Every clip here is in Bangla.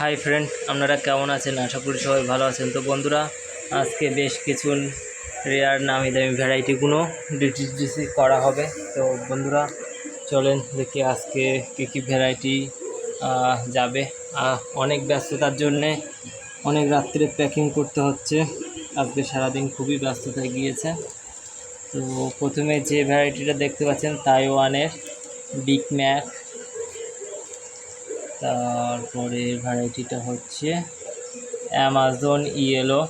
হাই ফ্রেন্ড, আপনারা কেমন আছেন? আশা করি সবাই ভালো আছেন। তো বন্ধুরা, আজকে বেশ কিছু রেয়ার নামি দামি ভ্যারাইটিগুলো ডিটিডিসি করা হবে। তো বন্ধুরা, চলেন দেখি আজকে কী কী ভ্যারাইটি যাবে। অনেক ব্যস্ততার জন্যে অনেক রাত্রে প্যাকিং করতে হচ্ছে। আজকে সারাদিন খুবই ব্যস্ততায় গিয়েছে। তো প্রথমে যে ভ্যারাইটিটা দেখতে পাচ্ছেন তাইওয়ানের বিগ ম্যাক তারপরে ভ্যারাইটিটা হচ্ছে অ্যামাজন ইয়েলো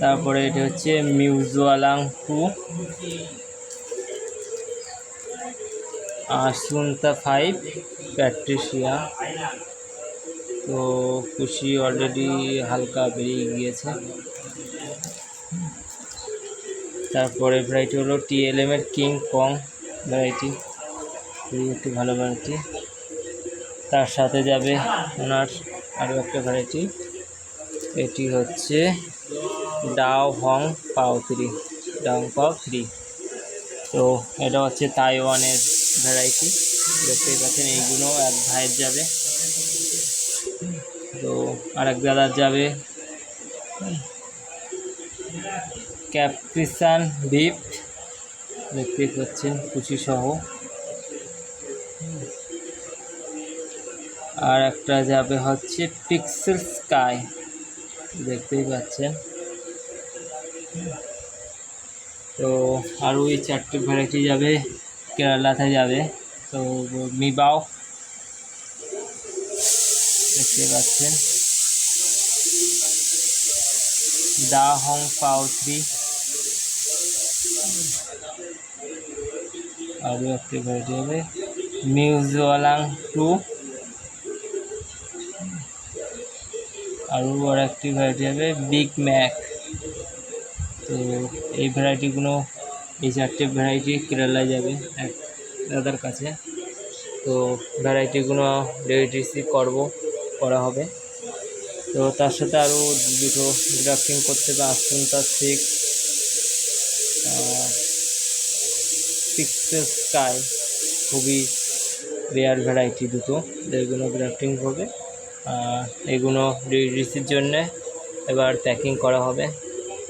তারপরে এটা হচ্ছে মিউজুয়ালাং টু আসুনতা ফাইভ প্যাট্রিশিয়া তো খুশি অলরেডি হালকা বেরিয়ে গিয়েছে। তারপরে ভ্যারাইটি হলো টিএলএম এর কিং কং ভ্যারাইটি এই একটি ভালো ভ্যারাইটি তার সাথে যাবে ওনার আরও একটা ভ্যারাইটি এটি হচ্ছে Da Hong Pao three Da Pao three তো এটা হচ্ছে তাইওয়ানের ভ্যারাইটি দেখতেই পাচ্ছেন এইগুলো এক ভাইয়ের যাবে। তো আরেক দাদার যাবে। ক্যাপ্রিসান বিপ দেখতেই পাচ্ছেন, কুচি সহ। আর একটা যাবে হচ্ছে পিক্সেল স্কাই দেখতেই পাচ্ছেন। তো আর ওই চারটে ভ্যারাইটি যাবে, কেরালাতে যাবে। তো মিবাও দেখতে পাচ্ছেন। দা হং পাও থ্রি আরও একটি ভ্যারাইটি হবে মিউজুয়ালাং টু। আরও আর একটি ভ্যারাইটি হবে বিগ ম্যাক তো এই ভ্যারাইটিগুলো এই চারটে ভ্যারাইটি কেরালায় যাবে এক দাদার কাছে। তো ভ্যারাইটিগুলো রেডিসি করব, করা হবে। তো তার সাথে আরও দুটো গ্রাফটিং করতে হবে আস্তুনতা সিক্স পিক্সেল স্কাই খুবই রেয়ার ভ্যারাইটি দুটো। এগুলো গ্রাফটিং হবে এগুলো রিসির জন্যে এবার প্যাকিং করা হবে।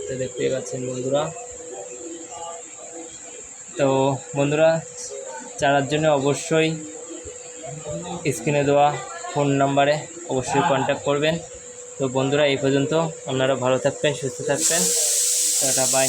তো দেখতে পাচ্ছেন বন্ধুরা। তো বন্ধুরা চারার জন্য অবশ্যই স্ক্রিনে দেওয়া ফোন নাম্বারে অবশ্যই কন্ট্যাক্ট করবেন। তো বন্ধুরা, এই পর্যন্ত আপনারা ভালো থাকবেন, সুস্থ থাকবেন। Tata bye